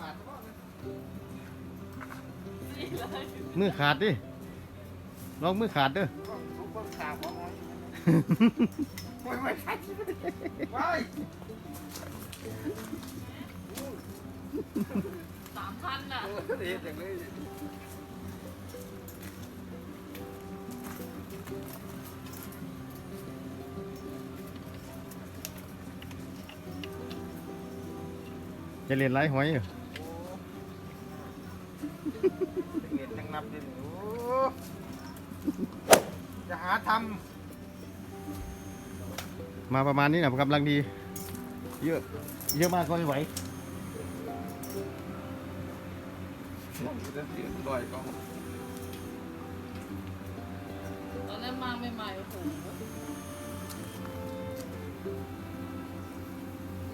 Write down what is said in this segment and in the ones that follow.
บาทก็เลยมือขาดดิลองมือขาดเด้อก็ซุปเปอร์คาร์บอนไม่ไม่ใช่ไม่สามพันอะเออเด็ดอย่างนี้จะเรียนไล่หอยอยู่ เห็นยังนับดิโอ้จะหาทมาประมาณนี้นะกำลังดี เยอะ เยอะมากก็ไม่ไหวำลอยก็ตอนแรกมาใหม่ๆโอ้โห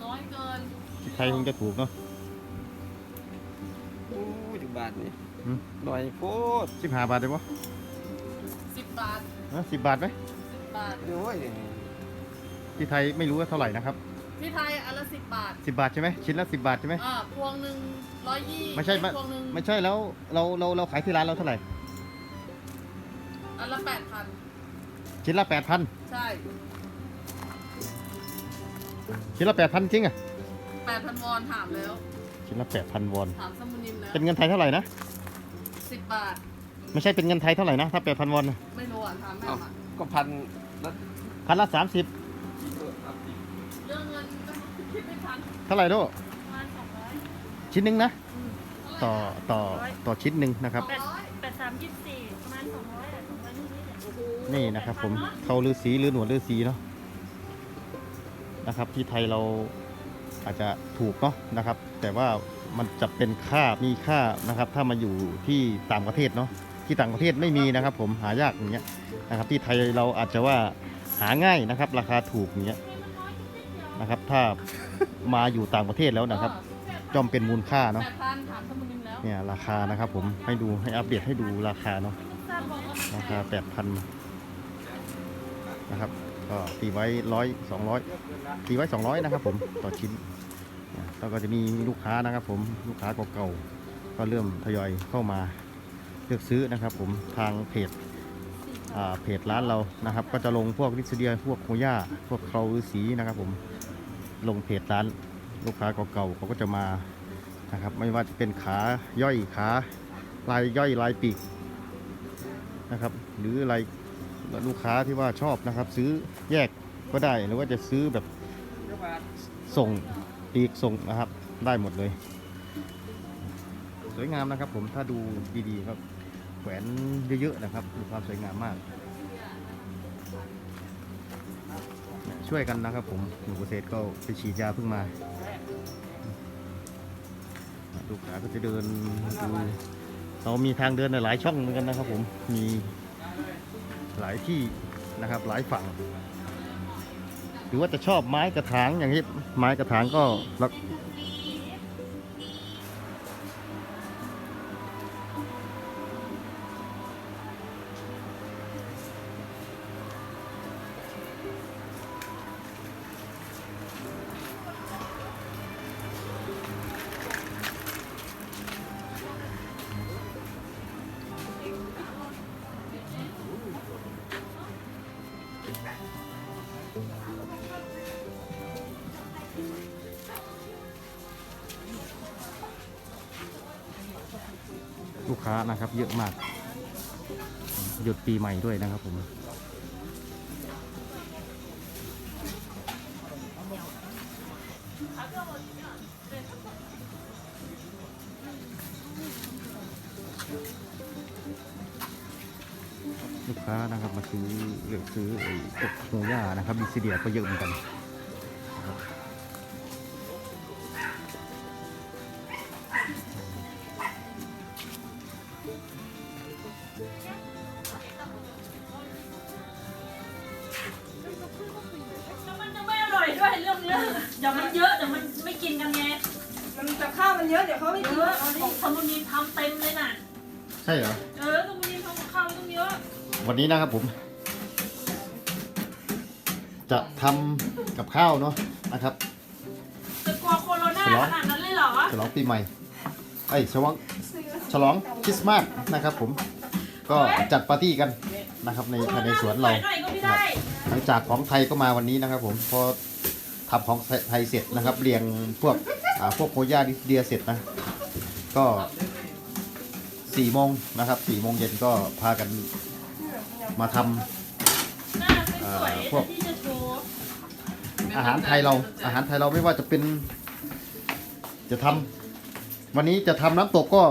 น้อยเกินที่ไทยคงจะถูกเนาะโอ้ย บาทนี่หืม ลอยโคตรสิบห้าบาทได้ปะสิบบาทสิบบาทไหมสิบบาท โอ้ยที่ไทยไม่รู้ว่าเท่าไหร่นะครับที่ไทยอันละสิบบาท สิบบาทใช่ไหมชิ้นละสิบบาทใช่ไหม อ่า พวงหนึ่งร้อยยี่ไม่ใช่ไม่ พวงหนึ่งไม่ใช่แล้วเราเราเราขายที่ร้านเราเท่าไหร่ อันละแปดพันชิ้นละแปดพันใช่ชิ้นละแปดพันจริงอะแปดพันวอนถามแล้ว ชิ้นละแปดพันวอน ถามสมุนิมแล้วเป็นเงินไทยเท่าไหร่นะ สิบบาท ไม่ใช่เป็นเงินไทยเท่าไหร่นะ ถ้าแปดพันวอนน่ะไม่รู้อะถามแม่เอ้ามาก็พันแล้วพันละสามสิบเรื่องเงินก็คิดไม่ทันเท่าไหร่โดประมาณสองร้อยชิ้นหนึ่งนะอืมต่อต่อต่อชิ้นหนึ่งนะครับสองร้อยแปดสามยี่สิบสี่ประมาณสองร้อยอะสองร้อยนิดๆอะโอ้โหนี่นะครับผมเขาลือสีหรือหนวดลือสีเนาะนะครับที่ไทยเรา อาจจะถูกเนาะนะครับ แต่ว่ามันจะเป็นค่ามีค่านะครับ ถ้ามาอยู่ที่ต่างประเทศเนาะที่ต่างประเทศไม่มีนะครับ ผมหายากอย่างเงี้ยนะครับ ที่ไทยเราอาจจะว่าหาง่ายนะครับ ราคาถูกอย่างเงี้ยนะครับ ถ้ามาอยู่ต่างประเทศแล้วนะครับย่อมเป็นมูลค่าเนาะแปดพันถามสมุนิมแล้วเนี่ยราคานะครับ ผมให้ดูให้อัปเดตให้ดูราคาเนาะทราบบอกว่ามันราคาแปดพันนะครับ ก็ตีไว้ร้อยสองร้อยตีไว้สองร้อยนะครับผมต่อชิ้นอ่าแล้วก็จะมีลูกค้านะครับผมลูกค้าเก่าๆก็เริ่มทยอยเข้ามาเลือกซื้อนะครับ ผมทางเพจเพจร้านเรานะครับ ก็จะลงพวกลิซเดียพวกโคย่าพวกเคราฤาษีนะครับ ผมลงเพจร้านลูกค้าเก่าๆเขาก็จะมานะครับ ไม่ว่าจะเป็นขาย่อยขาลายย่อยลายปีกนะครับ หรืออะไร ลูกค้าที่ว่าชอบนะครับ ซื้อแยกก็ได้หรือว่าจะซื้อแบบส่งปีกส่งนะครับ ได้หมดเลย สวยงามนะครับ ผมถ้าดูดีๆครับแขวนเยอะๆนะครับมีความสวยงามมาก ช่วยกันนะครับ ผมหนูเกษตรก็ไปฉีดยาเพิ่งมาลูกค้าก็จะเดินดูเรามีทางเดินหลายช่องเหมือนกันนะครับ ผมมี หลายที่นะครับหลายฝั่ง หรือว่าจะชอบไม้กระถางอย่างนี้ไม้กระถางก็ ค้านะครับ เยอะมาก หยุดปีใหม่ด้วยนะครับผมลูกค้านะครับมาซื้อเลือกซื้อไอ้พวกโฮย่านะครับดิซิเดียก็เยอะเหมือนกัน ด้วยเรื่องเนี้ยเดี๋ยวมันเยอะเดี๋ยวมันไม่กินกันไงมันกับข้าวมันเยอะเดี๋ยวเขาไม่เยกินอะเอาดิของสมุนีทำเต็มเลยน่ะ ใช่เหรอ เออสมุนีทำกับข้าวต้องเยอะ วันนี้นะครับผม จะทำกับข้าวเนาะนะครับ จะกลัวโคโรนาเหรอขนาดนั้นเลยเหรอ ฉลองปีใหม่ไอ้ยฉลองฉลองคริสต์มาสนะครับผม ก็จัดปาร์ตี้กันนะครับในภายในสวนเราหน่อยก็ไม่ได้หลังจากของไทยก็มาวันนี้นะครับผมพอ ทำของไทยเสร็จนะครับ เรียงพวกอ่าพวกโคย่าดิสเดียเสร็จนะ ก็สี่โมงนะครับสี่โมงเย็นก็พากันมาทำหน้าสวยอ่าๆพวกที่จะโชว์อาหารไทยเรา อาหารไทยเราไม่ว่าจะเป็น จะทำวันนี้จะทำน้ำตกก็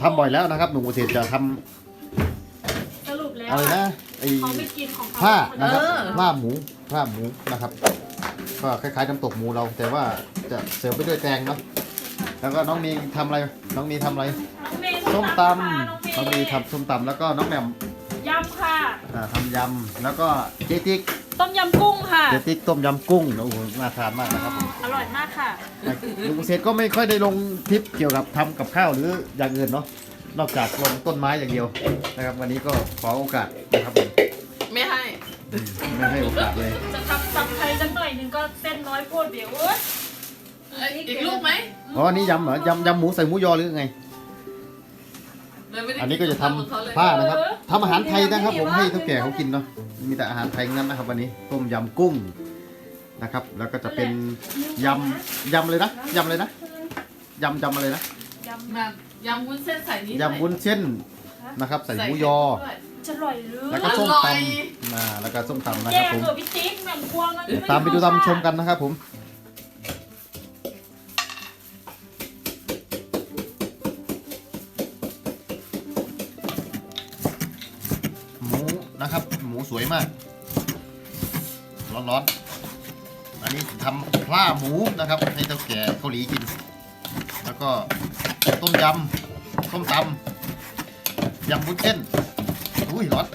ทำบ่อยแล้วนะครับ หนุ่มเกษตรจะทำสรุปแล้วอะไรนะไอ้เขาไม่กินของเขาผ้านะครับเออผ้าหมูผ้าหมูนะครับ ก็คล้ายๆน้ำตกหมูเรา แต่ว่าจะเสริมไปด้วยแตงเนาะแล้วก็น้องมีทำอะไร น้องมีทำอะไรน้องเมย์ส้มตำค่ะน้องมีทำส้มตำแล้วก็น้องแหม่มยำค่ะอ่าทำยำแล้วก็เจ๊ติ๊กต้มยำกุ้งค่ะเจ๊ติ๊กต้มยำกุ้งโอ้โหน่าทานมากนะครับผมอร่อยมากค่ะลุงเกษตรก็ไม่ค่อยได้ลงคลิปเกี่ยวกับทำกับข้าวหรืออย่างอื่นเนาะนอกจากลงต้นไม้อย่างเดียวนะครับ วันนี้ก็ขอโอกาสนะครับผมไม่ให้ ไม่ให้โอกาสเลย จะทำตำไทยสักหน่อยหนึงก็เส้นน้อยโพดเดี๋ยวเอ้ยเอ้ยอีกลูกไหมอ๋ออันนี้ยำเหรอยำยำหมูใส่หมูยอหรือไง เลยไม่ได้อันนี้ก็จะทำของเขาเลยผ้านะครับทำอาหารไทยนะครับ ผมให้เท่าแก่เขากินเนาะ มีแต่อาหารไทยทั้งนั้นนะครับ วันนี้ ต้มยำกุ้งนะครับ แล้วก็จะเป็นยำยำเลยนะยำเลยนะยำยำอะไรนะยำแบบยำวุ้นเส้นใส่นี้ยำวุ้นเส้นนะครับ ใส่หมูยอด้วยจะอร่อยหรือ แล้วก็ส้มอร่ตอยำนะแล้วก็ส้มตำนะคแย่รับผมเถอะพี่ติ๊กแหม่มกลัวมันตามไปดูตามชมกันนะครับผม หมูนะครับ หมูสวยมาก ร้อนๆ อันนี้ทำพล่าหมูนะครับ ให้เจ้าแก่เกาหลีกิน แล้วก็ต้มยำต้มตำยำบุ้นเส้นอุ้ยร้อน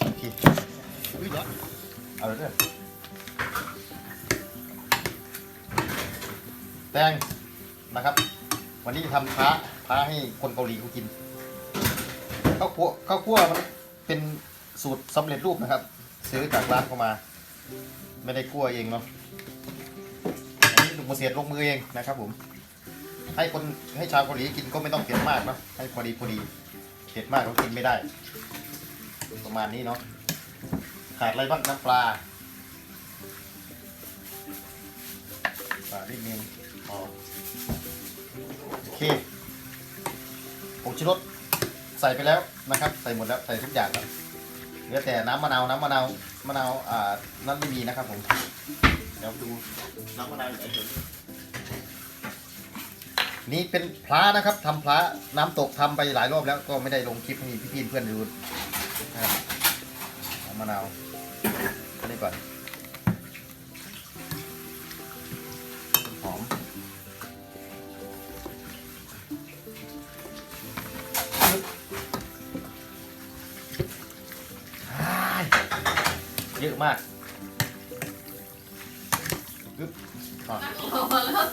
โอเคอุ้ยร้อน เอาเลยเด้อแตงนะครับ วันนี้ทำพ้าพ้าให้คนเกาหลีเขากินข้าวคั่วข้าวคั่วมันเป็นสูตรสำเร็จรูปนะครับ ซื้อจากร้านเข้ามา ไม่ได้คั่วเองเนาะอันนี้ลุงเกษตรลงมือเองนะครับผม ให้คนให้ชาวเกาหลีกินก็ไม่ต้องเผ็ดมากเนาะให้พอดีพอดีเผ็ดมากเขากินไม่ได้ ประมาณนี้เนาะ ขาดอะไรบ้างน้ำปลาปลานิดนึงพอโอเคผงชูรสใส่ไปแล้วนะครับ ใส่หมดแล้วใส่ทุกอย่างแล้วเหลือแต่น้ำมะนาวน้ำมะนาวมะนาวอ่านั่นไม่มีนะครับผมเดี๋ยวดูน้ำมะนาวอีกอันหนึ่งนี่เป็นพระนะครับทำพระน้ำตกทำไปหลายรอบแล้วก็ไม่ได้ลงคลิปให้พี่ๆเพื่อนดูนะครับมะนาว ก่อนหอมเยอะมากปึ๊บอะพอแล้ว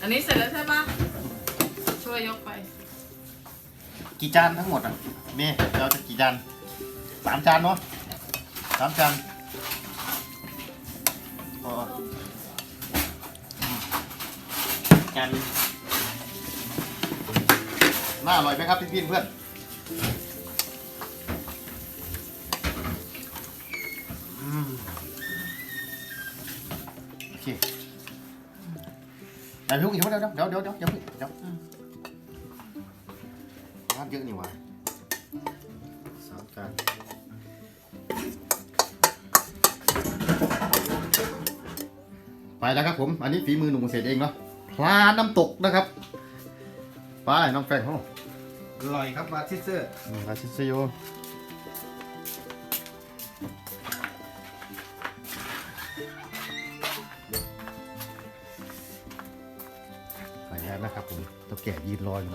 อันนี้เสร็จแล้วใช่ปะช่วยยกไป กี่จานทั้งหมดอะนี่เราจะกี่จานสามจานเนาะสามจานพอจานน่าอร่อยไหมครับพี่พี่เพื่อนอืมโอเคเดี๋ยวเดี๋ยวเดี๋ยวเดี๋ยวเดี๋ยวเดี๋ยวเดี๋ยว เดี๋ยวน้ำเยอะนี่ว่าสามจานไปแล้วครับผม อันนี้ฝีมือหนุ่มเกษตรเองเนาะปลาน้ำตกนะครับ ไปน้องแฟงเขาอร่อยครับมาซิเซอร์ลาชิเซโยไปแล้วนะครับผมตัวแก่ยืนรออยู่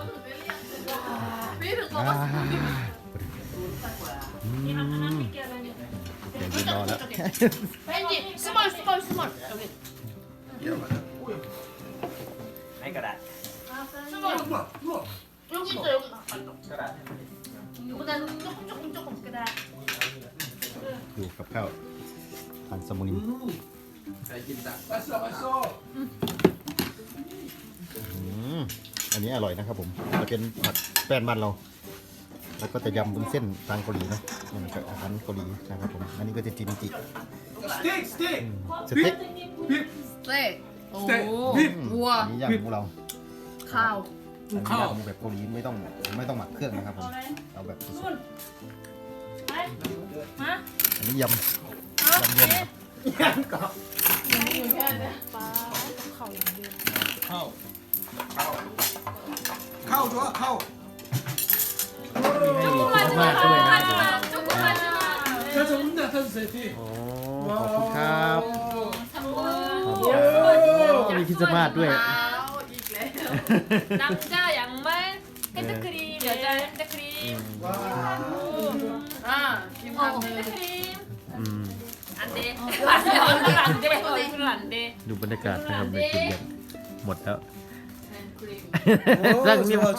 매일 나가서 놀리고 있어. 음. 여기 스몰 스몰 스몰 여기. 아이거라 여기 있어 여기. 거라 조금 조금 조금 그다. ดูกับข้าวทานสมุนิม ร่อยนะครับผมจะเป็นผัดแป้นบ้านเรา แล้วก็จะยำบุนเส้นทางเกาหลีนะนี่มันก็อาหารเกาหลีนะครับผม อันนี้ก็จะจินจิ Stick, stick. อืมสเต็ก Pip, เต้โอ้โห Pip. วัวอันนี้ย่างหมูเรา ข้าวอันนี้ย่างหมูแบบเกาหลีไม่ต้องไม่ต้องหมักเครื่องนะครับผมเอาแบบสนุ่ดนไปมาๆอันนี้ยำเอายำเย็น Cow. Cow, 좋 아, cow. จุกุมาจุ กุมาจุกุมาจุกุมา 자, 저 운전 타주세요, 뒤. โอ้ขอบคุณครับ ทำบุญ ขอบคุณครับมีคริสต์มาสด้วย อ้าวอีกแล้ว น้ำจ้าอย่างไม่เฮนเตอร์ครีมเดี๋ยวจะเฮนเตอร์ครีม อ่ากิน โอ้ ทำ เฮ เล นเตอย ร์ครีม อืม อันเดย์หลันเดย์หลันเดย์หลันเดย์ ดูบรรยากาศนะครับในจุดเย็นหมดแล้ว Так, мимо.